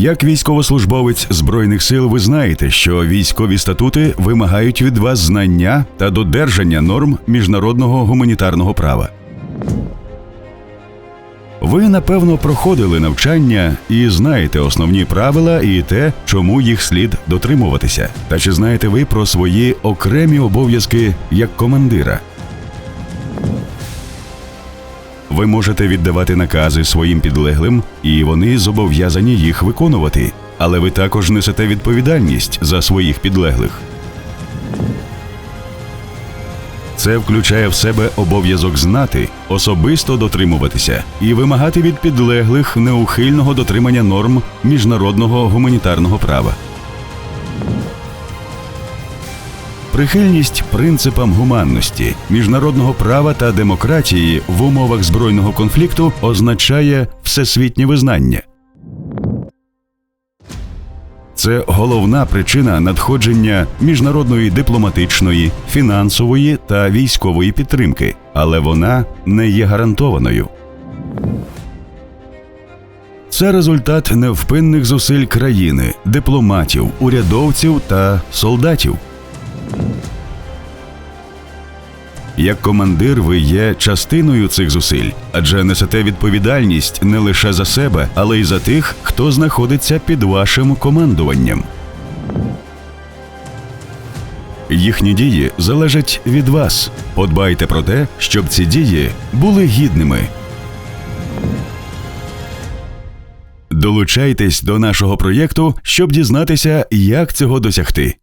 Як військовослужбовець збройних сил, ви знаєте, що військові статути вимагають від вас знання та додержання норм міжнародного гуманітарного права. Ви напевно проходили навчання і знаєте основні правила і те, чому їх слід дотримуватися. Та чи знаєте ви про свої окремі обов'язки як командира? Ви можете віддавати накази своїм підлеглим, і вони зобов'язані їх виконувати. Але ви також несете відповідальність за своїх підлеглих. Це включає в себе обов'язок знати, особисто дотримуватися і вимагати від підлеглих неухильного дотримання норм міжнародного гуманітарного права. Прихильність принципам гуманності, міжнародного права та демократії в умовах збройного конфлікту означає всесвітнє визнання. Це головна причина надходження міжнародної дипломатичної, фінансової та військової підтримки, але вона не є гарантованою. Це результат невпинних зусиль країни, дипломатів, урядовців та солдатів. Як командир, ви є частиною цих зусиль, адже несете відповідальність не лише за себе, але й за тих, хто знаходиться під вашим командуванням. Їхні дії залежать від вас. Подбайте про те, щоб ці дії були гідними. Долучайтесь до нашого проєкту, щоб дізнатися, як цього досягти.